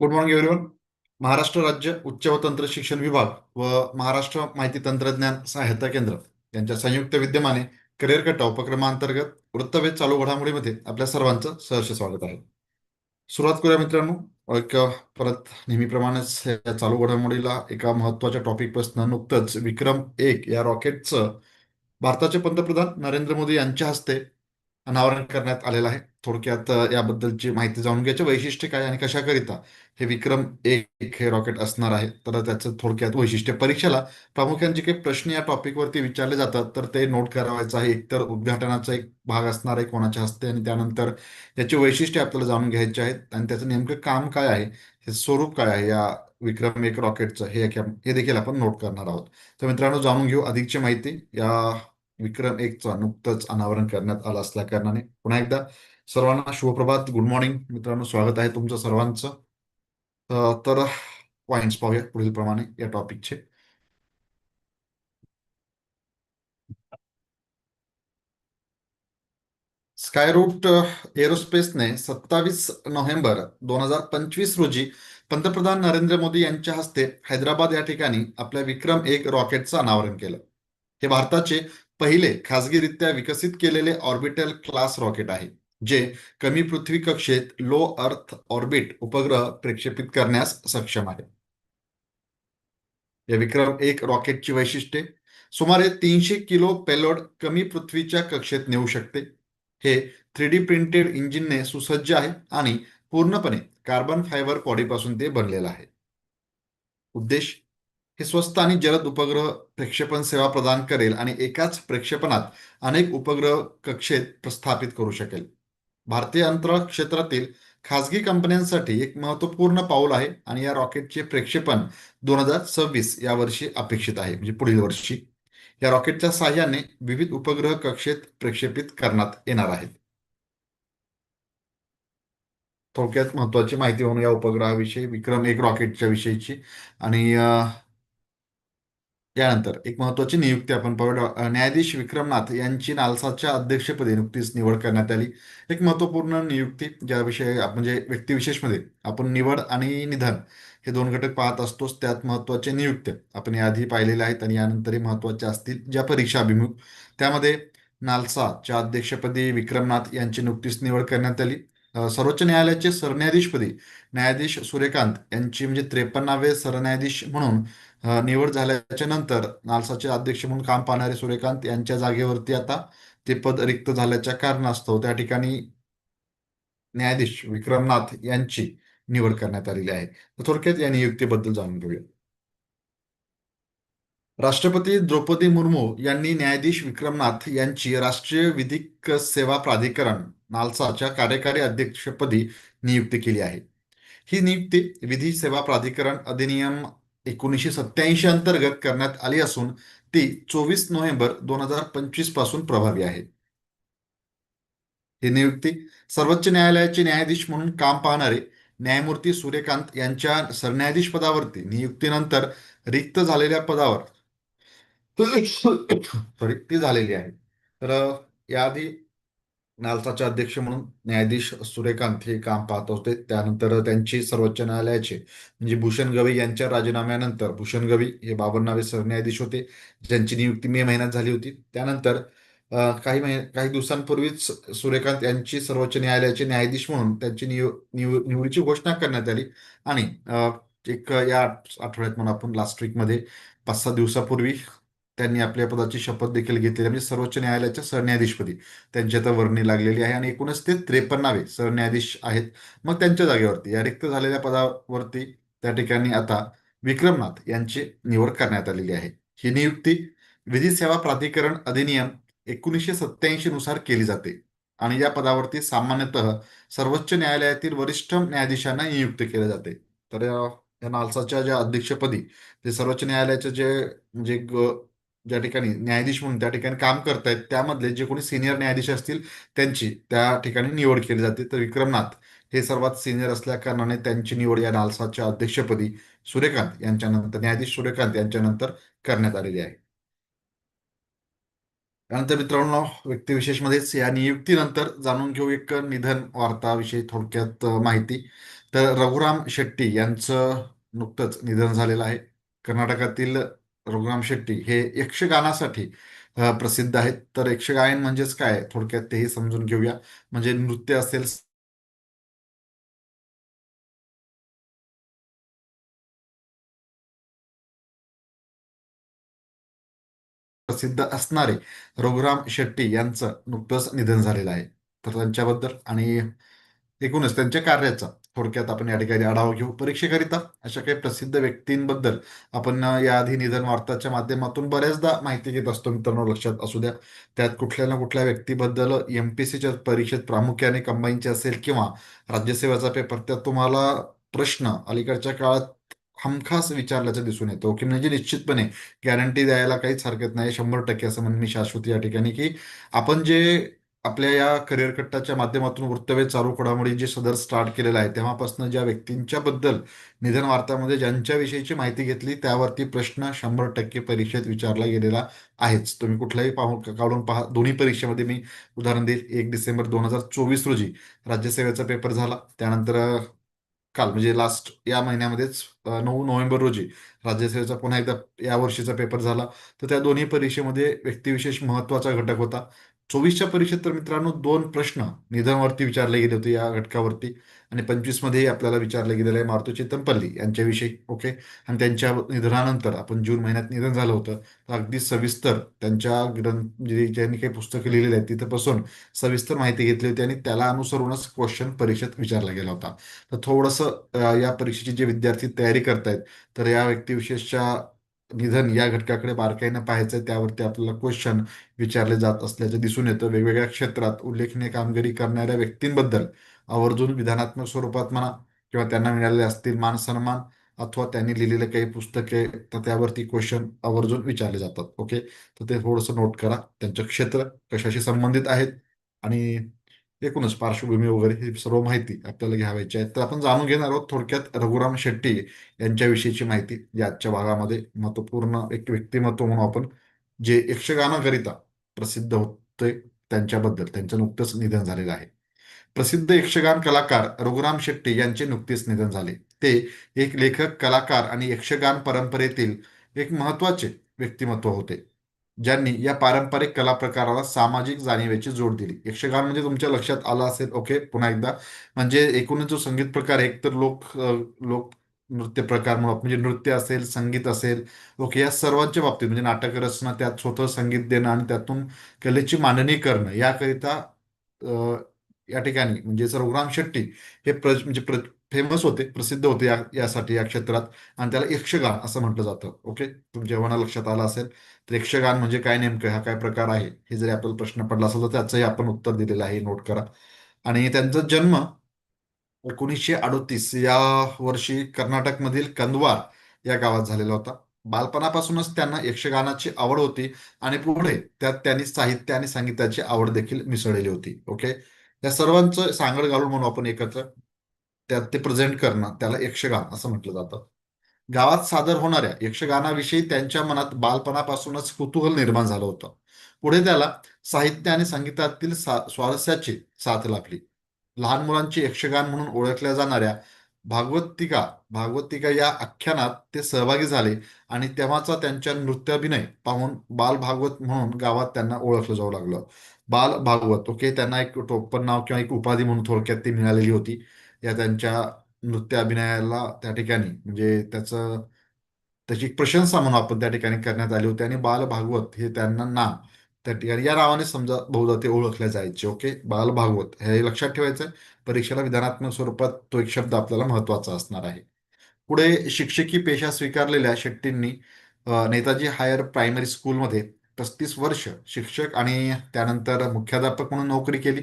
Good morning everyone Maharashtra राज्य उच्च व तंत्र शिक्षण विभाग व महाराष्ट्र माहिती तंत्रज्ञान सहायता केंद्र यांच्या संयुक्त विद्यमाने करिअर कट्टा उपक्रमांतर्गत वृत्तवेध चालू घडामोडीमध्ये आपल्या सर्वांचं सहर्ष स्वागत आहे सुरुवात करूया मित्रांनो एक परत नेहमीप्रमाणेच या चालू घडामोडीला एका महत्त्वाच्या टॉपिकपासून नुकतंच विक्रम एक या रॉकेटचं भारताचे पंतप्रधान नरेंद्र मोदी यांच्या हस्ते अनावरण करण्यात आलेलं आहे थोडक्यात याबद्दलची माहिती जाणून घ्यायची. वैशिष्ट्य काय आणि कशाकरिता? हे विक्रम एक हे रॉकेट असणार आहे. तर त्याचं थोडक्यात वैशिष्ट्य. परीक्षेला प्रामुख्याने जे काही प्रश्न या टॉपिकवरती विचारले जातात तर ते नोट करावायचं आहे. एकतर उद्घाटनाचा एक भाग असणार आहे कोणाच्या हस्ते आणि त्यानंतर याचे वैशिष्ट्य आपल्याला जाणून घ्यायचे आहेत. आणि त्याचं नेमकं काम काय आहे? हे स्वरूप काय आहे या विक्रम एक रॉकेटचं? हे हे देखील आपण नोट करणार आहोत. तर मित्रांनो जाणून घेऊ अधिकची माहिती. या विक्रम एकचा नुकतंच अनावरण करण्यात आलं असल्या कारणाने. पुन्हा एकदा सर्वांना शुभप्रभात. गुड मॉर्निंग मित्रांनो स्वागत आहे तुमचं सर्वांचं. तर पॉइंट्स पाहूया पुढील प्रमाणे या टॉपिकचे स्कायरूट एरोस्पेसने सत्तावीस नोव्हेंबर दोन हजार पंचवीस रोजी पंतप्रधान नरेंद्र मोदी यांच्या हस्ते हैदराबाद या ठिकाणी आपल्या विक्रम एक रॉकेटचं अनावरण केलं. हे भारताचे पहिले खासगीरित्या विकसित केलेले ऑर्बिटल क्लास रॉकेट आहे. जे कमी पृथ्वी कक्षेत लो अर्थ ऑर्बिट उपग्रह प्रक्षेपित करण्यास सक्षम आहे. या विक्रम एक रॉकेटची वैशिष्ट्ये. सुमारे तीनशे किलो पेलोड कमी पृथ्वीच्या कक्षेत नेऊ शकते. हे थ्री डी प्रिंटेड इंजिनने सुसज्ज आहे आणि पूर्णपणे कार्बन फायबर पॉडीपासून ते बनलेलं आहे. उद्देश हे स्वस्त आणि जलद उपग्रह प्रक्षेपण सेवा प्रदान करेल आणि एकाच प्रक्षेपणात अनेक उपग्रह कक्षेत प्रस्थापित करू शकेल. भारतीय अंतराळ क्षेत्रातील खासगी कंपन्यांसाठी एक महत्त्वपूर्ण पाऊल आहे आणि या रॉकेटचे प्रक्षेपण दोन हजार सव्वीस या वर्षी अपेक्षित आहे म्हणजे पुढील वर्षी. या रॉकेटच्या सहाय्याने विविध उपग्रह कक्षेत प्रक्षेपित करण्यात येणार आहेत. थोडक्यात महत्वाची माहिती म्हणून या उपग्रहाविषयी विक्रम एक रॉकेटच्या विषयीची आणि यानंतर एक महत्वाची नियुक्ती आपण पाहूया न्यायाधीश विक्रमनाथ यांची नालसाच्या अध्यक्षपदी नुकतीच निवड करण्यात आली. एक महत्त्वपूर्ण नियुक्ती ज्याविषयी म्हणजे व्यक्तिविशेषमध्ये आपण निवड आणि निधन हे दोन घटक पाहत असतोच. त्यात महत्त्वाचे नियुक्त्या आपण याआधी पाहिलेल्या आहेत आणि यानंतरही महत्त्वाच्या असतील ज्या परीक्षा अभिमुख. त्यामध्ये नालसाच्या अध्यक्षपदी विक्रमनाथ यांची नुकतीच निवड करण्यात आली. सर्वोच्च न्यायालयाचे सरन्यायाधीशपदी न्यायाधीश सूर्यकांत यांची म्हणजे त्रेपन्नावे सरन्यायाधीश म्हणून निवड झाल्याच्यानंतर नालसाचे अध्यक्ष म्हणून काम पाहणारे सूर्यकांत यांच्या जागेवरती आता ते पद रिक्त झाल्याच्या कारणास्तव त्या ठिकाणी न्यायाधीश विक्रमनाथ यांची निवड करण्यात आलेली आहे. थोडक्यात या नियुक्तीबद्दल जाणून घेऊया. राष्ट्रपती द्रौपदी मुर्मू यांनी न्यायाधीश विक्रमनाथ यांची राष्ट्रीय विधिक सेवा प्राधिकरण नालसाच्या कार्यकारी अध्यक्षपदी नियुक्ती केली आहे. ही नियुक्ती विधी सेवा प्राधिकरण अधिनियम एकोणीसशे सत्याऐंशी अंतर्गत करण्यात आली असून ती चोवीस नोव्हेंबर दोन हजार पंचवीसपासून प्रभावी आहे. ही नियुक्ती सर्वोच्च न्यायालयाचे न्यायाधीश म्हणून काम पाहणारे न्यायमूर्ती सूर्यकांत यांच्या सरन्यायाधीश पदावरती नियुक्तीनंतर रिक्त झालेल्या पदावर सॉरी ती झालेली आहे. तर याआधी नालसाचे अध्यक्ष म्हणून न्यायाधीश सूर्यकांत हे काम पाहत होते. त्यानंतर त्यांची सर्वोच्च न्यायालयाचे म्हणजे भूषण गवई यांच्या राजीनाम्यानंतर भूषण गवई हे बावन्नावे सरन्यायाधीश होते ज्यांची नियुक्ती मे महिन्यात झाली होती. त्यानंतर काही महिने काही दिवसांपूर्वीच सूर्यकांत यांची सर्वोच्च न्यायालयाचे न्यायाधीश म्हणून त्यांची नियु निवडीची घोषणा करण्यात आली. आणि एक या आठवड्यात म्हणून आपण लास्ट वीकमध्ये पाच सहा दिवसापूर्वी त्यांनी आपल्या पदाची शपथ देखील घेतलेली म्हणजे सर्वोच्च न्यायालयाच्या सरन्यायाधीशपदी त्यांची आता वर्णी लागलेली आहे आणि एकूणच ते त्रेपन्नावे सरन्यायाधीश आहेत. मग त्यांच्या जागेवरती या रिक्त झालेल्या पदावरती त्या ठिकाणी आता विक्रमनाथ यांची निवड करण्यात आलेली आहे. ही नियुक्ती विधी सेवा प्राधिकरण अधिनियम एकोणीसशे सत्याऐंशी नुसार केली जाते आणि या पदावरती सामान्यतः सर्वोच्च न्यायालयातील वरिष्ठ न्यायाधीशांना नियुक्त केले जाते. तर या नालसाच्या ज्या अध्यक्षपदी ते सर्वोच्च न्यायालयाचे जे म्हणजे ज्या ठिकाणी न्यायाधीश म्हणून त्या ठिकाणी काम करतायत त्यामधले जे कोणी सिनियर न्यायाधीश असतील त्यांची त्या ठिकाणी निवड केली जाते. तर विक्रमनाथ हे सर्वात सिनियर असल्या कारणाने त्यांची निवड या नालसाच्या अध्यक्षपदी सूर्यकांत यांच्यानंतर न्यायाधीश सूर्यकांत यांच्यानंतर करण्यात आलेली आहे. त्यानंतर मित्रांनो व्यक्तिविशेषमध्येच या नियुक्तीनंतर जाणून घेऊ एक निधन वार्ताविषयी थोडक्यात माहिती. तर रघुराम शेट्टी यांचं नुकतंच निधन झालेलं आहे. कर्नाटकातील रघुराम शेट्टी हे यक्षगानासाठी प्रसिद्ध आहेत. तर यक्षगायन म्हणजेच काय? थोडक्यात तेही समजून घेऊया. म्हणजे नृत्य असेल प्रसिद्ध असणारे रघुराम शेट्टी यांचं नुकतंच निधन झालेलं आहे. तर त्यांच्याबद्दल आणि एकूणच त्यांच्या कार्याचा थोडक्यात आपण या ठिकाणी आढावा घेऊ. परीक्षेकरिता अशा काही प्रसिद्ध व्यक्तींबद्दल आपण याआधी निधन वार्ताच्या माध्यमातून बऱ्याचदा माहिती घेत असतो मित्रांनो लक्षात असू द्या. त्यात कुठल्या ना कुठल्या व्यक्तीबद्दल एम पी सीच्या परीक्षेत प्रामुख्याने कंबाईनचे असेल किंवा राज्यसेवेचा पेपर त्यात तुम्हाला प्रश्न अलीकडच्या काळात हमखास विचारल्याचं दिसून येतो. की म्हणजे निश्चितपणे गॅरंटी द्यायला काहीच हरकत नाही. शंभर टक्के असं म्हणून मी शाश्वत या ठिकाणी की आपण जे आपल्या या करिअर कट्टाच्या माध्यमातून वृत्तवे चालू घडामोडी जे सदर स्टार्ट केलेलं आहे तेव्हापासून ज्या व्यक्तींच्या बद्दल निधन वार्तामध्ये ज्यांच्याविषयीची माहिती घेतली त्यावरती प्रश्न शंभर टक्के परीक्षेत विचारला गेलेला आहेच. तुम्ही कुठलाही पाहून काढून पहा. दोन्ही परीक्षेमध्ये मी उदाहरण देईल. एक डिसेंबर दोन हजार चोवीस रोजी राज्यसेवेचा पेपर झाला. त्यानंतर काल म्हणजे लास्ट या महिन्यामध्येच नऊ नोव्हेंबर रोजी राज्यसेवेचा पुन्हा एकदा या वर्षीचा पेपर झाला. तर त्या दोन्ही परीक्षेमध्ये व्यक्तिविशेष महत्त्वाचा घटक होता. चोवीसच्या परीक्षेत तर मित्रांनो दोन प्रश्न निधनवरती विचारले गेले होते या घटकावरती. आणि पंचवीसमध्ये आपल्याला विचारले गेलेलं आहे मारुती चितमपल्ली यांच्याविषयी ओके? आणि त्यांच्या निधनानंतर आपण जून महिन्यात निधन झालं होतं. तर अगदी सविस्तर त्यांच्या ग्रंथ म्हणजे ज्यांनी काही पुस्तकं लिहिलेली आहेत तिथंपासून सविस्तर माहिती घेतली होती आणि त्याला अनुसरूनच क्वेश्चन परीक्षेत विचारला गेला होता. तर थोडंसं या परीक्षेची जे विद्यार्थी तयारी करतायत तर या व्यक्तिविशेषच्या निधन या घटकाकडे बारकाईनं पाहायचं त्यावरती आपल्याला क्वेश्चन विचारले जात असल्याचं दिसून येतं. वेगवेगळ्या क्षेत्रात उल्लेखनीय कामगिरी करणाऱ्या व्यक्तींबद्दल आवर्जून विधानात्मक स्वरूपात म्हणा किंवा त्यांना मिळालेले असतील मान सन्मान अथवा त्यांनी लिहिलेले काही पुस्तके तर त्यावरती क्वेश्चन आवर्जून विचारले जातात. ओके तर ते थोडंसं नोट करा. त्यांचं क्षेत्र कशाशी संबंधित आहेत? आणि एकूणच पार्श्वभूमी वगैरे ही सर्व माहिती आपल्याला घ्यावायची आहे. तर आपण जाणून घेणार आहोत थोडक्यात रघुराम शेट्टी यांच्याविषयीची माहिती या आजच्या भागामध्ये महत्त्वपूर्ण एक व्यक्तिमत्व म्हणून आपण जे यक्षगानाकरिता प्रसिद्ध होते त्यांच्याबद्दल त्यांचं नुकतंच निधन झालेलं आहे. प्रसिद्ध यक्षगान कलाकार रघुराम शेट्टी यांचे नुकतेच निधन झाले. ते एक लेखक कलाकार आणि यक्षगान परंपरेतील एक महत्त्वाचे व्यक्तिमत्व होते. ज्यांनी या पारंपरिक कला प्रकाराला सामाजिक जाणीवेची जोड दिली. यक्षगान म्हणजे तुमच्या लक्षात आलं असेल ओके पुन्हा एकदा. म्हणजे एकूणच जो संगीत प्रकार एक तर लोक लोक नृत्य प्रकार म्हणून म्हणजे नृत्य असेल संगीत असेल ओके या सर्वांच्या बाबतीत म्हणजे नाटक रचना त्यात स्वतः संगीत देणं आणि त्यातून कलेची मांडणी करणं याकरिता या ठिकाणी म्हणजे जर रघुराम शेट्टी हे प्र म्हणजे प्र फेमस होते प्रसिद्ध होते या यासाठी या क्षेत्रात. आणि त्याला यक्षगान असं म्हटलं जातं. ओके तुमच्या जेव्हा लक्षात आलं असेल तर यक्षगान म्हणजे काय नेमकं? हा काय प्रकार आहे? हे जरी आपल्याला प्रश्न पडला असेल तर त्याचंही आपण उत्तर दिलेलं आहे. नोट करा. आणि त्यांचा जन्म एकोणीसशे अडोतीस या वर्षी कर्नाटकमधील कंदवार या गावात झालेला होता. बालपणापासूनच त्यांना यक्षगानाची आवड होती आणि पुढे त्यात त्यांनी साहित्य आणि संगीताची आवड देखील मिसळलेली होती. ओके या सर्वांचं सांगड घालून म्हणून आपण एकत्र. त्यात ते प्रेझेंट करणं त्याला यक्षगान असं म्हटलं जातं. गावात सादर होणाऱ्या यक्षगानाविषयी त्यांच्या मनात बालपणापासूनच कुतूहल निर्माण झालं होतं. पुढे त्याला साहित्य आणि संगीतातील सा स्वारस्याची साथ लागली लहान मुलांचे यक्षगान म्हणून ओळखल्या जाणाऱ्या भागवतिका भागवतिका या आख्यानात ते सहभागी झाले आणि तेव्हाचा त्यांच्या नृत्याभिनय पाहून बाल भागवत म्हणून गावात त्यांना ओळखलं जाऊ लागलं. बाल भागवत ओके त्यांना एक टोपण नाव किंवा एक उपाधी म्हणून थोडक्यात ती मिळालेली होती. या त्यांच्या नृत्य अभिनयाला त्या ठिकाणी म्हणजे त्याचं त्याची प्रशंसा म्हणून आपण त्या ठिकाणी करण्यात आली होती आणि बाल भागवत हे त्यांना नाव त्या ठिकाणी या नावाने समजा बहुधा ते ओळखले जायचे ओके बाल भागवत हे लक्षात ठेवायचं आहे. परीक्षेला विधानात्मक स्वरूपात तो एक शब्द आपल्याला महत्त्वाचा असणार आहे पुढे शिक्षकी पेशा स्वीकारलेल्या शेट्टींनी नेताजी हायर प्रायमरी स्कूलमध्ये पस्तीस वर्ष शिक्षक आणि त्यानंतर मुख्याध्यापक म्हणून नोकरी केली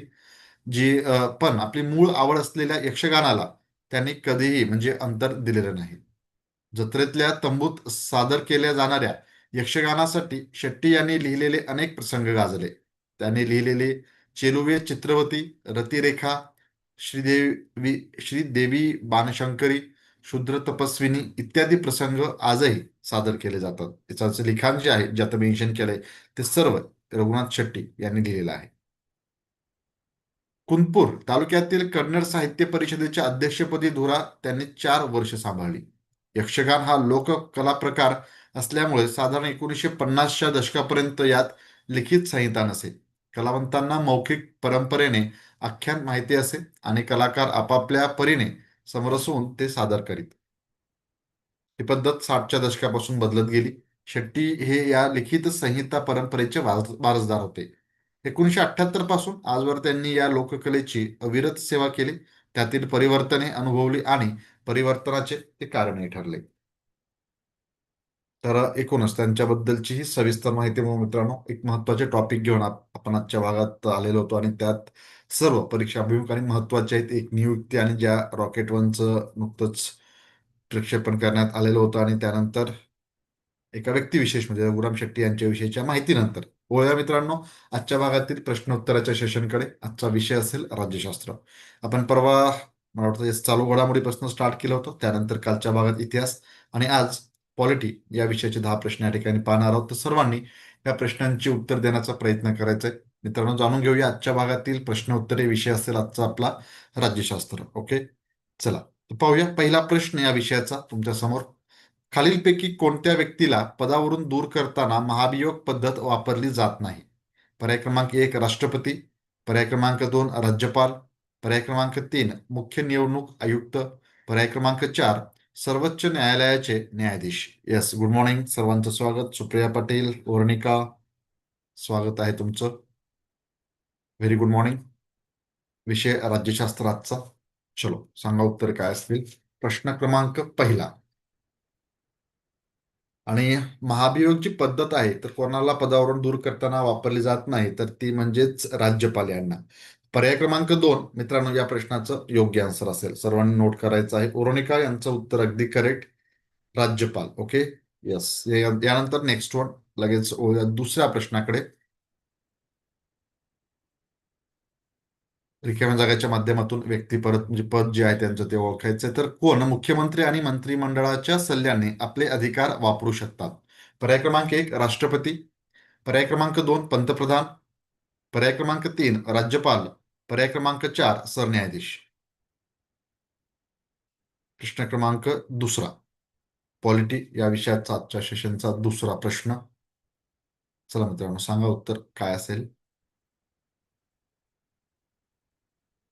जी पण आपली मूळ आवड असलेल्या यक्षगानाला त्यांनी कधीही म्हणजे अंतर दिलेलं नाही. जत्रेतल्या तंबूत सादर केल्या जाणाऱ्या यक्षगानासाठी शेट्टी यांनी लिहिलेले अनेक प्रसंग गाजले. त्यांनी लिहिलेले चेलुवे चित्रवती रतिरेखा श्रीदेवी श्रीदेवी बाणशंकरी शूद्र तपस्विनी इत्यादी प्रसंग आजही सादर केले जातात. याचं लिखाण जे आहे जे आता मेन्शन केलंय ते सर्व रघुनाथ शेट्टी यांनी लिहिलेलं आहे. कुनपूर तालुक्यातील कन्नड साहित्य परिषदेच्या अध्यक्षपदी धुरा त्यांनी चार वर्ष सांभाळली. यक्षगान हा लोककला प्रकार असल्यामुळे साधारण एकोणीसशे पन्नासच्या दशकापर्यंत यात लिखित संहिता नसे. कलावंतांना मौखिक परंपरेने आख्यान माहिती असे आणि कलाकार आपापल्या परीने समरसून ते सादर करीत. ही पद्धत साठच्या दशकापासून बदलत गेली. शेट्टी हे या लिखित संहिता परंपरेचे वारसदार होते. एकोणीसशे अठ्ठ्याहत्तरपासून आजवर त्यांनी या लोककलेची अविरत सेवा केली. त्यातील परिवर्तने अनुभवली आणि परिवर्तनाचे ते कारणही ठरले. तर एकूणच त्यांच्याबद्दलची ही सविस्तर माहिती म्हणून मित्रांनो एक महत्त्वाचे टॉपिक घेऊन आपण आजच्या भागात आलेलो होतो आणि त्यात सर्व परीक्षा अभिमुख आणि महत्त्वाचे आहेत. एक नियुक्ती आणि ज्या रॉकेट वनचं नुकतंच प्रक्षेपण करण्यात आलेलं होतं आणि त्यानंतर एका व्यक्तिविशेष म्हणजे रघुराम शेट्टी यांच्याविषयीच्या माहितीनंतर ओळ्या मित्रांनो. आजच्या भागातील प्रश्नोत्तराच्या सेशनकडे आजचा विषय असेल राज्यशास्त्र. आपण परवा मला वाटतं चालू घडामोडीपासून स्टार्ट केलं होतं. त्यानंतर कालच्या भागात इतिहास आणि आज पॉलिटी या विषयाचे दहा प्रश्न या ठिकाणी पाहणार आहोत. तर सर्वांनी या प्रश्नांची उत्तर देण्याचा प्रयत्न करायचा आहे. मित्रांनो जाणून घेऊया आजच्या भागातील प्रश्न उत्तरे विषय असेल आजचा आपला राज्यशास्त्र. ओके? चला पाहूया पहिला प्रश्न या विषयाचा तुमच्यासमोर खालीलपैकी कोणत्या व्यक्तीला पदावरून दूर करताना महाभियोग पद्धत वापरली जात नाही? पर्याय क्रमांक एक राष्ट्रपती. पर्याय क्रमांक दोन राज्यपाल. पर्याय क्रमांक तीन मुख्य निवडणूक आयुक्त. पर्याय क्रमांक चार सर्वोच्च न्यायालयाचे न्यायाधीश. येस गुड मॉर्निंग सर्वांचं स्वागत. सुप्रिया पाटील वर्णिका. स्वागत आहे तुमचं. व्हेरी गुड मॉर्निंग विषय राज्यशास्त्राचा. चलो सांगा उत्तर काय असतील? प्रश्न क्रमांक पहिला. आणि महाभियोगची पद्धत आहे तर कोणाला पदावरून दूर करताना वापरली जात नाही तर ती म्हणजेच राज्यपाल यांना. पर्याय क्रमांक दोन मित्रांनो या प्रश्नाचं योग्य आन्सर असेल. सर्वांनी नोट करायचं आहे. ओरोनिका यांचं उत्तर अगदी करेक्ट राज्यपाल ओके यस यानंतर नेक्स्ट वन लगेच दुसऱ्या प्रश्नाकडे. रिकाम्या जागाच्या माध्यमातून व्यक्ती परत म्हणजे पद जे आहे त्यांचं ते ओळखायचं तर कोण? मुख्यमंत्री आणि मंत्रिमंडळाच्या सल्ल्याने आपले अधिकार वापरू शकतात. पर्याय क्रमांक एक राष्ट्रपती. पर्याय क्रमांक दोन पंतप्रधान. पर्याय क्रमांक तीन राज्यपाल. पर्याय क्रमांक चार सरन्यायाधीश. प्रश्न क्रमांक दुसरा. पॉलिटी या विषयाचा आजच्या सेशनचा दुसरा प्रश्न. चला मित्रांनो सांगा उत्तर. काय असेल?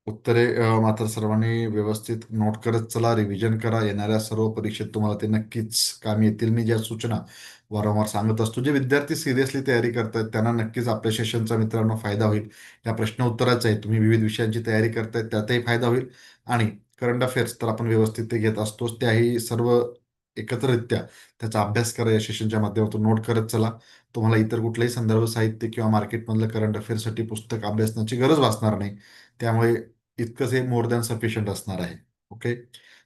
उत्तरे मात्र सर्वांनी व्यवस्थित नोट करत चला. रिव्हिजन करा. येणाऱ्या सर्व परीक्षेत तुम्हाला ते नक्कीच कामी येतील. मी ज्या सूचना वारंवार सांगत असतो जे विद्यार्थी सिरियसली तयारी करतायत त्यांना नक्कीच आपल्या सेशनचा मित्रांनो फायदा होईल. या प्रश्न उत्तराचा आहे. तुम्ही विविध विषयांची तयारी करतायत त्यातही फायदा होईल. आणि करंट अफेअर्स तर आपण व्यवस्थित ते घेत असतोच. त्याही सर्व एकत्ररित्या त्याचा अभ्यास करा या सेशनच्या माध्यमातून. नोट करत चला. तुम्हाला इतर कुठलंही संदर्भ साहित्य किंवा मार्केटमधलं करंट अफेअरसाठी पुस्तक अभ्यासण्याची गरज भासणार नाही. त्यामुळे इतकंच हे मोर दॅन सफिशियंट असणार आहे. ओके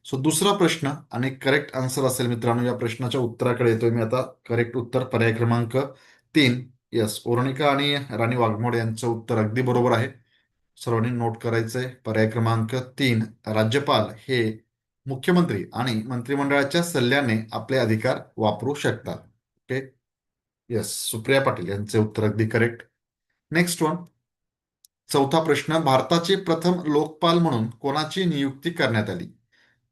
सो दुसरा प्रश्न आणि करेक्ट आन्सर असेल मित्रांनो या प्रश्नाच्या उत्तराकडे येतोय मी आता. करेक्ट उत्तर पर्याय क्रमांक तीन. यस ओरणिका आणि राणी वाघमोड यांचं उत्तर अगदी बरोबर आहे. सर्वांनी नोट करायचंय. पर्याय क्रमांक तीन राज्यपाल हे मुख्यमंत्री आणि मंत्रिमंडळाच्या सल्ल्याने आपले अधिकार वापरू शकतात. ओके यस सुप्रिया पाटील यांचे उत्तर अगदी करेक्ट नेक्स्ट वन चौथा प्रश्न भारताचे प्रथम लोकपाल म्हणून कोणाची नियुक्ती करण्यात आली?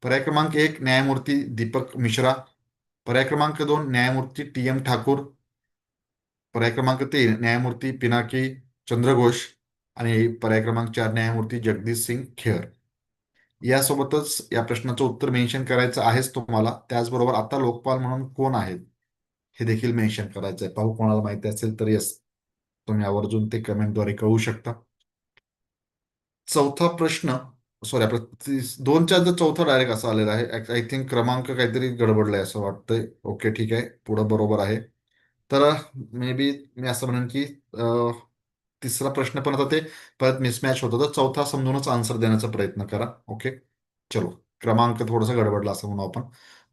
पर्याय क्रमांक एक न्यायमूर्ती दीपक मिश्रा. पर्याय क्रमांक दोन न्यायमूर्ती टी एम ठाकूर. पर्याय क्रमांक तीन न्यायमूर्ती पिनाकी चंद्रघोष. आणि पर्याय क्रमांक चार न्यायमूर्ती जगदीश सिंग खेर. यासोबतच या प्रश्नाचं उत्तर मेन्शन करायचं आहेच तुम्हाला. त्याचबरोबर आता लोकपाल म्हणून कोण आहेत? हे देखील मेन्शन करायचं आहे. पाहू कोणाला माहिती असेल तर येस तुम्ही आवर्जून ते कमेंटद्वारे कळू शकता. चौथा प्रश्न सॉरी आपला दोनच्या जर चौथा डायरेक्ट असा आलेला आहे आय थिंक क्रमांक काहीतरी गडबडलाय असं वाटतंय. ओके ठीक आहे. पुढं बरोबर आहे. तर मे बी मी असं म्हणेन की तिसरा प्रश्न पण आता ते परत मिसमॅच होतो तर चौथा समजूनच आन्सर देण्याचा प्रयत्न करा. ओके चलो. क्रमांक थोडासा गडबडला असं म्हणू आपण.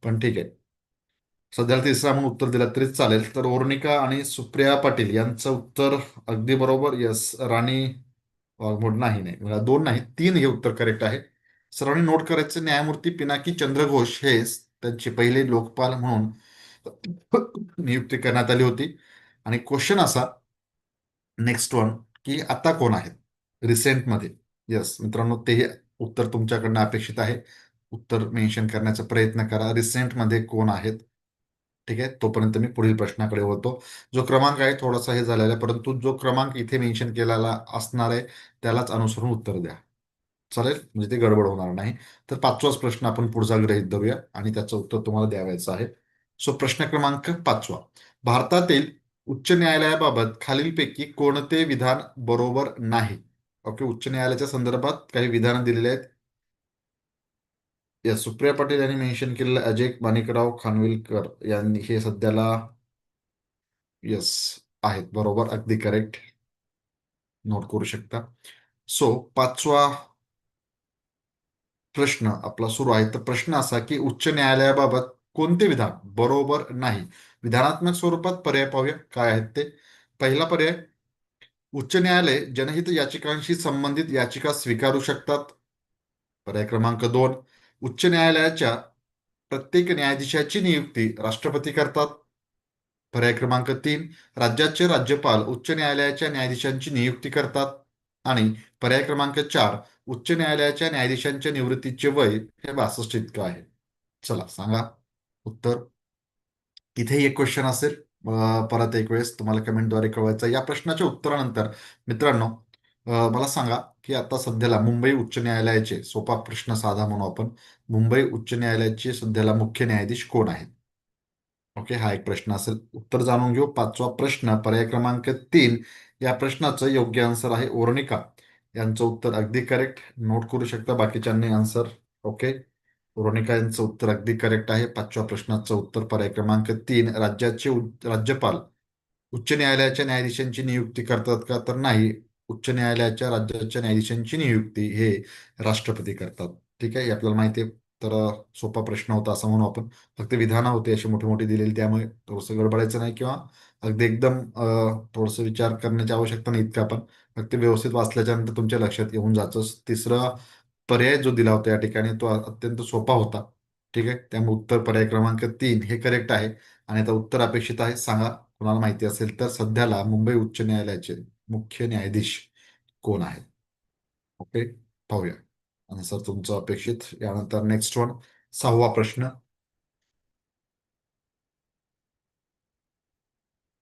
पण ठीक आहे. सध्याला तिसरा म्हणून उत्तर दिलं तरी चालेल. तर ओर्णिका आणि सुप्रिया पाटील यांचं उत्तर अगदी बरोबर. यस राणी वाघमोड नाही नाही. दोन नाही. तीन हे उत्तर करेक्ट आहे. सर्वांनी नोट करायचं. न्यायमूर्ती पिनाकी चंद्रघोष हे त्यांचे पहिले लोकपाल म्हणून नियुक्ती करण्यात आली होती. आणि क्वेश्चन असा नेक्स्ट वन की आता कोण आहेत? रिसेंटमध्ये येस मित्रांनो ते उत्तर तुमच्याकडनं अपेक्षित आहे. उत्तर मेन्शन करण्याचा प्रयत्न करा. रिसेंटमध्ये कोण आहेत? ठीक आहे तोपर्यंत मी पुढील प्रश्नाकडे वळतो. जो क्रमांक आहे थोडासा हे झालेला आहे परंतु जो क्रमांक इथे मेन्शन केलेला असणार आहे त्यालाच अनुसरून उत्तर द्या. चालेल? म्हणजे ते गडबड होणार नाही. तर पाचवाच प्रश्न आपण पुढचा गृहित धरूया आणि त्याचं उत्तर तुम्हाला द्यावायचं आहे. सो प्रश्न क्रमांक पाचवा. भारतातील उच्च न्यायालयाबाबत खालीलपैकी कोणते विधान बरोबर नाही? ओके उच्च न्यायालयाच्या संदर्भात काही विधानं दिलेली आहेत. या सुप्रिया पाटील यांनी मेन्शन केलेलं अजय माणिकराव खानविलकर यांनी हे सध्याला यस आहेत. बरोबर अगदी करेक्ट नोट करू शकता. सो पाचवा प्रश्न आपला सुरू आहे. तर प्रश्न असा की उच्च न्यायालयाबाबत कोणते विधान बरोबर नाही? विधानात्मक स्वरूपात पर्याय पाहूया. काय आहेत ते? पहिला पर्याय उच्च न्यायालय जनहित याचिकांशी संबंधित याचिका स्वीकारू शकतात. पर्याय क्रमांक दोन उच्च न्यायालयाच्या प्रत्येक न्यायाधीशाची नियुक्ती राष्ट्रपती करतात. पर्याय क्रमांक तीन राज्याचे राज्यपाल उच्च न्यायालयाच्या न्यायाधीशांची नियुक्ती करतात. आणि पर्याय क्रमांक चार उच्च न्यायालयाच्या न्यायाधीशांच्या निवृत्तीचे वय हे बासष्ट इतकं आहे. चला सांगा. उत्तर. इथेही एक क्वेश्चन असेल. परत एक वेळेस तुम्हाला कमेंटद्वारे कळवायचं या प्रश्नाच्या उत्तरानंतर मित्रांनो मला सांगा की आता सध्याला मुंबई उच्च न्यायालयाचे सोपा प्रश्न साधा म्हणू आपण. मुंबई उच्च न्यायालयाचे सध्याला मुख्य न्यायाधीश कोण आहेत? ओके हा एक प्रश्न असेल. उत्तर जाणून घेऊ. पाचवा प्रश्न पर्याय क्रमांक तीन. या प्रश्नाचं योग्य आन्सर आहे ओर्णिका यांचं उत्तर अगदी करेक्ट नोट करू शकता बाकीच्यांनी आन्सर ओके. रोनिका यांचं उत्तर अगदी करेक्ट आहे. पाचव्या प्रश्नाचं उत्तर पर्याय क्रमांक तीन राज्याचे उ- राज्यपाल. उच्च न्यायालयाच्या न्यायाधीशांची नियुक्ती करतात का? तर नाही. उच्च न्यायालयाच्या राज्याच्या न्यायाधीशांची नियुक्ती हे राष्ट्रपती करतात. ठीक आहे? आपल्याला माहिती आहे. तर सोपा प्रश्न होता असं म्हणू आपण. फक्त विधानं होते अशी मोठी मोठी दिलेली त्यामुळे थोडंसं गडबडायचं नाही किंवा अगदी एकदम थोडंसं विचार करण्याची आवश्यकता नाही इतकं आपण फक्त व्यवस्थित वाचल्याच्या नंतर तुमच्या लक्षात येऊन जातं. तिसरं पर्याय जो दिला होता या ठिकाणी तो अत्यंत सोपा होता. ठीक आहे? त्यामुळे उत्तर पर्याय क्रमांक तीन हे करेक्ट आहे. आणि आता उत्तर अपेक्षित आहे. सांगा कोणाला माहिती असेल तर सध्याला मुंबई उच्च न्यायालयाचे मुख्य न्यायाधीश कोण आहेत ओके पाहूया. आन्सर तुमचं अपेक्षित यानंतर नेक्स्ट वन सहावा प्रश्न.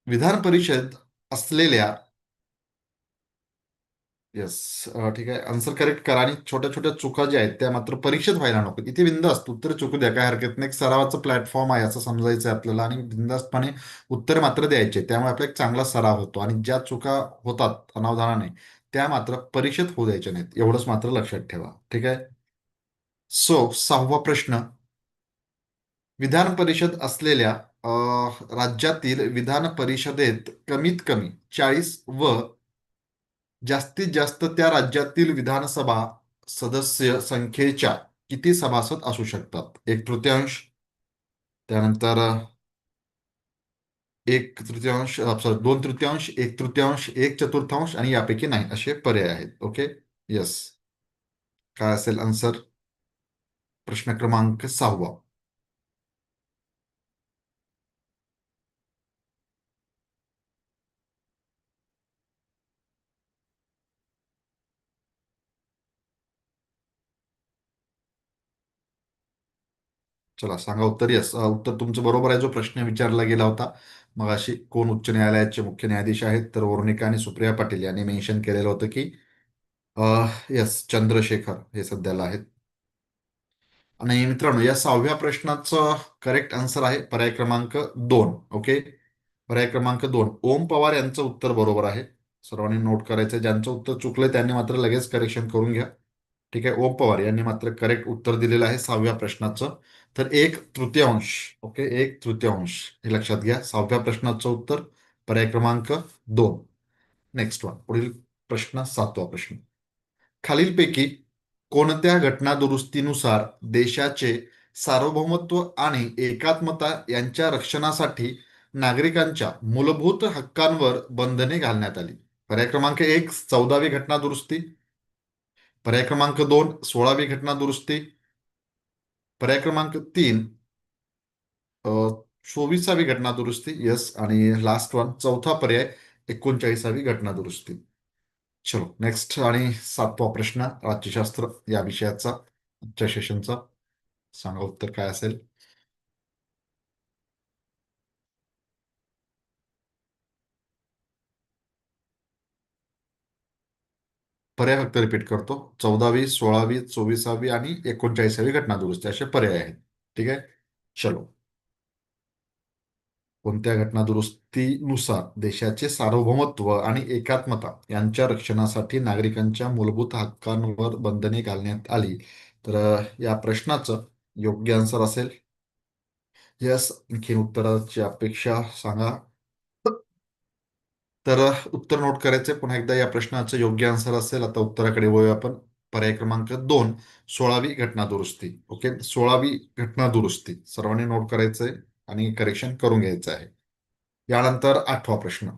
विधान परिषद असलेल्या येस ठीक आहे. आन्सर करेक्ट करा आणि छोट्या छोट्या चुका ज्या आहेत त्या मात्र परीक्षेत व्हायला नको. इथे बिंदास्त उत्तर चुकू द्या. काय हरकत नाही. एक सरावाचं प्लॅटफॉर्म आहे असं समजायचं आहे आपल्याला आणि बिंदास्तपणे उत्तर मात्र द्यायचे. त्यामुळे आपला एक चांगला सराव होतो आणि ज्या चुका होतात अनावधानाने त्या मात्र परीक्षेत होऊ द्यायच्या नाहीत. एवढंच मात्र लक्षात ठेवा. ठीक आहे? सो सहावा प्रश्न. विधान परिषद असलेल्या राज्यातील विधान परिषदेत कमीत कमी चाळीस व जास्तीत जास्त त्या राज्यातील विधानसभा सदस्य संख्येच्या किती सभासद असू शकतात? एक तृतीयांश त्यानंतर एक तृतीयांश सॉरी दोन तृतीयांश एक तृतीयांश एक चतुर्थांश आणि यापैकी नाही असे पर्याय आहेत. ओके येस काय असेल आन्सर प्रश्न क्रमांक सहावा. चला सांगा उत्तर. यस उत्तर तुमचं बरोबर आहे. जो प्रश्न विचारला गेला होता मग अशी कोण उच्च न्यायालयाचे मुख्य न्यायाधीश आहेत? तर वरुणिका आणि सुप्रिया पाटील यांनी मेन्शन केलेलं होतं की यस चंद्रशेखर हे सध्याला आहेत. आणि मित्रांनो या सहाव्या प्रश्नाचं करेक्ट आन्सर आहे पर्याय क्रमांक दोन. ओके पर्याय क्रमांक दोन. ओम पवार यांचं उत्तर बरोबर आहे. सर्वांनी नोट करायचं ज्यांचं उत्तर चुकलंय त्यांनी मात्र लगेच करेक्शन करून घ्या. ठीक आहे? ओम पवार यांनी मात्र करेक्ट उत्तर दिलेलं आहे सहाव्या प्रश्नाचं. तर एक तृतीयांश ओके? एक तृतीयांश. हे लक्षात घ्या. सहाव्या प्रश्नाचं उत्तर पर्याय क्रमांक दोन. नेक्स्ट वन पुढील प्रश्न सातवा प्रश्न. खालीलपैकी कोणत्या घटना दुरुस्तीनुसार देशाचे सार्वभौमत्व आणि एकात्मता यांच्या रक्षणासाठी नागरिकांच्या मूलभूत हक्कांवर बंधने घालण्यात आली? पर्याय क्रमांक एक चौदावी घटनादुरुस्ती पर्याय क्रमांक दोन सोळावी घटना दुरुस्ती. पर्याय क्रमांक तीन चोवीसावी घटना दुरुस्ती यस आणि लास्ट वन चौथा पर्याय एकोणचाळीसावी घटना दुरुस्ती चलो नेक्स्ट आणि सातवा प्रश्न राज्यशास्त्र या विषयाचा आजच्या सेशनचा सांगा उत्तर काय असेल? पर्याय फक्त रिपीट करतो. चौदावी सोळावी चोवीसावी आणि एकोणचाळीसावी घटना दुरुस्ती. असे पर्याय आहेत. ठीक आहे? चलो. कोणत्या घटना दुरुस्तीनुसार देशाचे सार्वभौमत्व आणि एकात्मता यांच्या रक्षणासाठी नागरिकांच्या मूलभूत हक्कांवर बंधने घालण्यात आली? तर या प्रश्नाचं योग्य आन्सर असेल. यस आणखी उत्तराची अपेक्षा सांगा. तर उत्तर नोट करायचे पुन्हा एकदा या प्रश्नाचं योग्य आन्सर असेल. आता उत्तराकडे वळूया आपण. पर्याय क्रमांक दोन सोळावी घटना दुरुस्ती. ओके? सोळावी घटना दुरुस्ती. सर्वांनी नोट करायचंय आणि करेक्शन करून घ्यायचं आहे. यानंतर आठवा प्रश्न.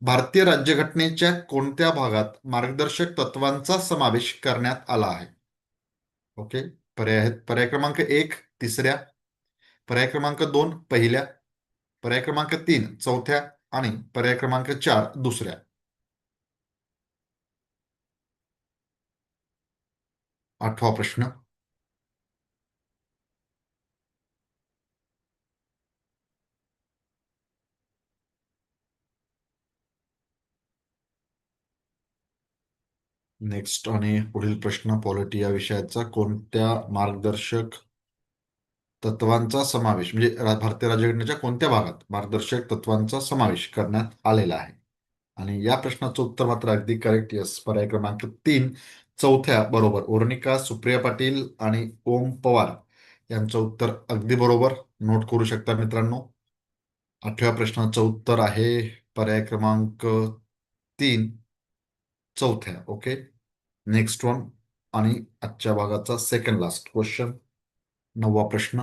भारतीय राज्यघटनेच्या कोणत्या भागात मार्गदर्शक तत्वांचा समावेश करण्यात आला आहे? ओके? पर्याय आहेत. पर्याय क्रमांक एक तिसऱ्या. पर्याय क्रमांक दोन पहिल्या. पर्याय क्रमांक तीन चौथ्या. आणि पर्याय क्रमांक चार दुसऱ्या. आठवा प्रश्न. नेक्स्ट आणि पुढील प्रश्न पॉलिटी या विषयाचा कोणत्या मार्गदर्शक तत्वांचा समावेश म्हणजे भारतीय राज्यघटनेच्या कोणत्या भागात मार्गदर्शक तत्वांचा समावेश करण्यात आलेला आहे? आणि या प्रश्नाचं उत्तर मात्र अगदी करेक्ट यस पर्याय क्रमांक तीन चौथ्या बरोबर ओर्णिका सुप्रिया पाटील आणि ओम पवार यांचं उत्तर अगदी बरोबर. नोट करू शकता मित्रांनो? आठव्या प्रश्नाचं उत्तर आहे पर्याय क्रमांक तीन चौथ्या ओके नेक्स्ट वन आणि आजच्या भागाचा सेकंड लास्ट क्वेश्चन नववा प्रश्न.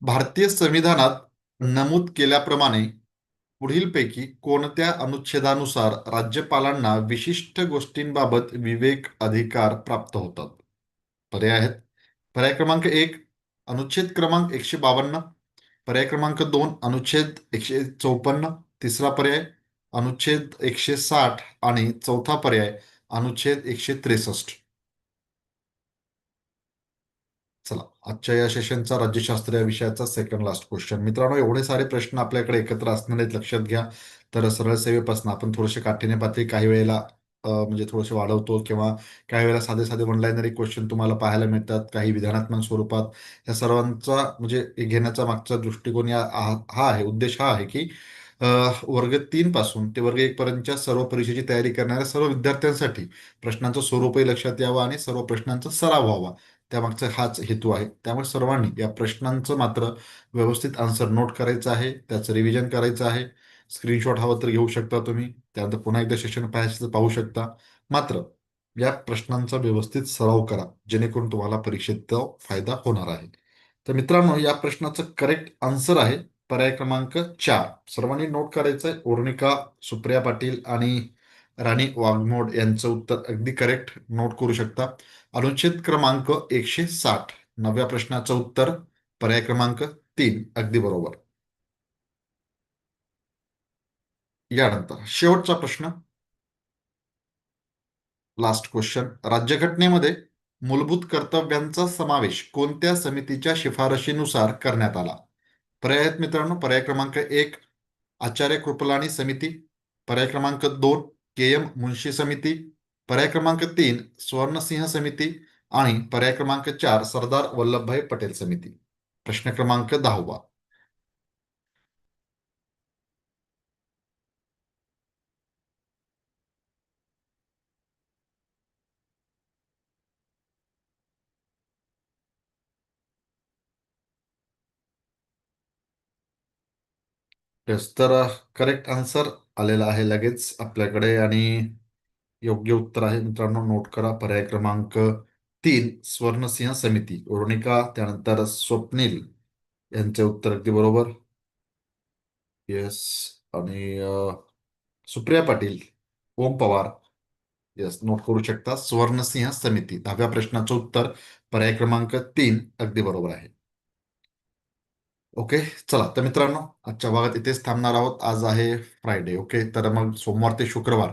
भारतीय संविधानात नमूद केल्याप्रमाणे पुढीलपैकी कोणत्या अनुच्छेदानुसार राज्यपालांना विशिष्ट गोष्टींबाबत विवेक अधिकार प्राप्त होतात? पर्याय आहेत. पर्याय क्रमांक एक अनुच्छेद क्रमांक एकशे बावन्न. पर्याय क्रमांक दोन अनुच्छेद एकशे चौपन्न. तिसरा पर्याय अनुच्छेद एकशे साठ. आणि चौथा पर्याय अनुच्छेद एकशे त्रेसष्ट. चला आजच्या या सेशनचा राज्यशास्त्र या विषयाचा सेकंड लास्ट क्वेश्चन मित्रांनो एवढे सारे प्रश्न आपल्याकडे एकत्र असणार आहेत लक्षात घ्या. तर सरळ सेवेपासून आपण थोडेसे काठीने पात्री काही वेळेला म्हणजे थोडेसे वाढवतो किंवा काही वेळेला साधे साधे वनलायनरी क्वेश्चन तुम्हाला पाहायला मिळतात काही विधानात्मक स्वरूपात. या सर्वांचा म्हणजे घेण्याचा मागचा दृष्टिकोन या हा आहे उद्देश हा आहे की वर्ग तीन पासून ते वर्ग एक पर्यंतच्या सर्व परीक्षेची तयारी करणाऱ्या सर्व विद्यार्थ्यांसाठी प्रश्नांचं स्वरूपही लक्षात यावं आणि सर्व प्रश्नांचा सराव व्हावा. त्यामागचा हाच हेतू आहे. त्यामुळे सर्वांनी या प्रश्नांचं मात्र व्यवस्थित आन्सर नोट करायचं आहे. त्याचं रिव्हिजन करायचं आहे. स्क्रीनशॉट हवं तर घेऊ शकता तुम्ही. त्यानंतर पुन्हा एकदा सेशन पाहायचं तर पाहू शकता. मात्र या प्रश्नांचा व्यवस्थित सराव करा. जेणेकरून तुम्हाला परीक्षेत फायदा होणार आहे. तर मित्रांनो या प्रश्नाचं करेक्ट आन्सर आहे. पर्याय क्रमांक चार. सर्वांनी नोट करायचं आहे ओर्णिका सुप्रिया पाटील आणि राणी वाघमोड यांचं उत्तर अगदी करेक्ट नोट करू शकता. अनुच्छेद क्रमांक एकशे साठ नव्या प्रश्नाचं उत्तर पर्याय क्रमांक तीन अगदी बरोबर. यानंतर शेवटचा प्रश्न. लास्ट क्वेश्चन राज्यघटनेमध्ये मूलभूत कर्तव्यांचा समावेश कोणत्या समितीच्या शिफारशीनुसार करण्यात आला? पर्याय मित्रांनो पर्याय क्रमांक एक आचार्य कृपलानी समिती. पर्याय क्रमांक दोन के एम मुन्शी समिती पर्याय क्रमांक तीन स्वर्णसिंह समिती आणि पर्याय क्रमांक चार सरदार वल्लभभाई पटेल समिती. प्रश्न क्रमांक दहावा. तर करेक्ट आन्सर आलेला आहे लगेच आपल्याकडे आणि योग्य उत्तर आहे. मित्रांनो नोट करा. पर्याय क्रमांक तीन स्वर्णसिंह समिती. ओरणिका त्यानंतर स्वप्नील यांचे उत्तर अगदी बरोबर. येस आणि सुप्रिया पाटील ओम पवार. येस नोट करू शकता. स्वर्णसिंह समिती. दहाव्या प्रश्नाचं उत्तर पर्याय क्रमांक तीन अगदी बरोबर आहे. ओके चला तर मित्रांनो आजच्या भागात इथेच थांबणार आहोत. आज आहे फ्रायडे ओके? तर मग सोमवार ते शुक्रवार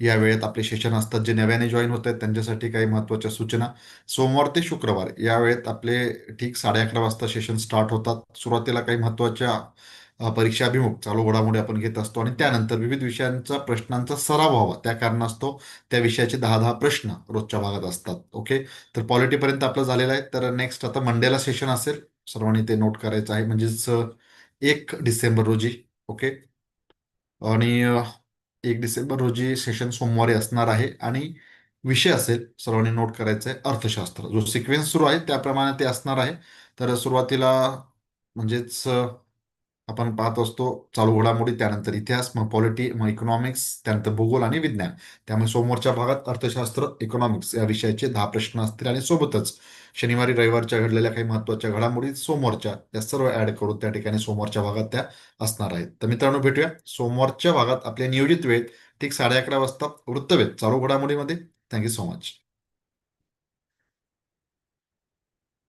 या वेळेत आपले सेशन असतात जे नव्याने जॉईन होत आहेत त्यांच्यासाठी काही महत्त्वाच्या सूचना. सोमवार ते शुक्रवार या वेळेत आपले ठीक साडे अकरा वाजता सेशन स्टार्ट होतात. सुरुवातीला काही महत्त्वाच्या परीक्षाभिमुख चालू घडामोडी आपण घेत असतो आणि त्यानंतर विविध विषयांचा प्रश्नांचा सराव व्हावा. त्या कारणास्तव त्या विषयाचे दहा दहा प्रश्न रोजच्या भागात असतात ओके? तर पॉलिटीपर्यंत आपलं झालेलं आहे. तर नेक्स्ट आता मंडेला सेशन असेल. सर्वांनी ते नोट करायचं आहे. म्हणजेच एक डिसेंबर रोजी ओके आणि एक डिसेंबर रोजी सेशन सोमवारी असणार आहे. आणि विषय असेल सर्वांनी नोट करायचं आहे अर्थशास्त्र. जो सिक्वेन्स सुरू आहे त्याप्रमाणे ते असणार आहे. तर सुरुवातीला म्हणजेच आपण पाहत असतो चालू घडामोडी त्यानंतर इतिहास मग पॉलिटी मग इकॉनॉमिक्स त्यानंतर भूगोल आणि विज्ञान. त्यामुळे सोमवारच्या भागात अर्थशास्त्र इकॉनॉमिक्स या विषयाचे दहा प्रश्न असतील आणि सोबतच शनिवारी रविवारच्या घडलेल्या काही महत्त्वाच्या घडामोडी सोमवारच्या त्या सर्व ऍड करून त्या ठिकाणी सोमवारच्या भागात त्या असणार आहेत. तर मित्रांनो भेटूया. सोमवारच्या भागात आपल्या नियोजित वेळेत ठीक साडे अकरा वाजता वृत्तवेध चालू घडामोडीमध्ये. Thank you so much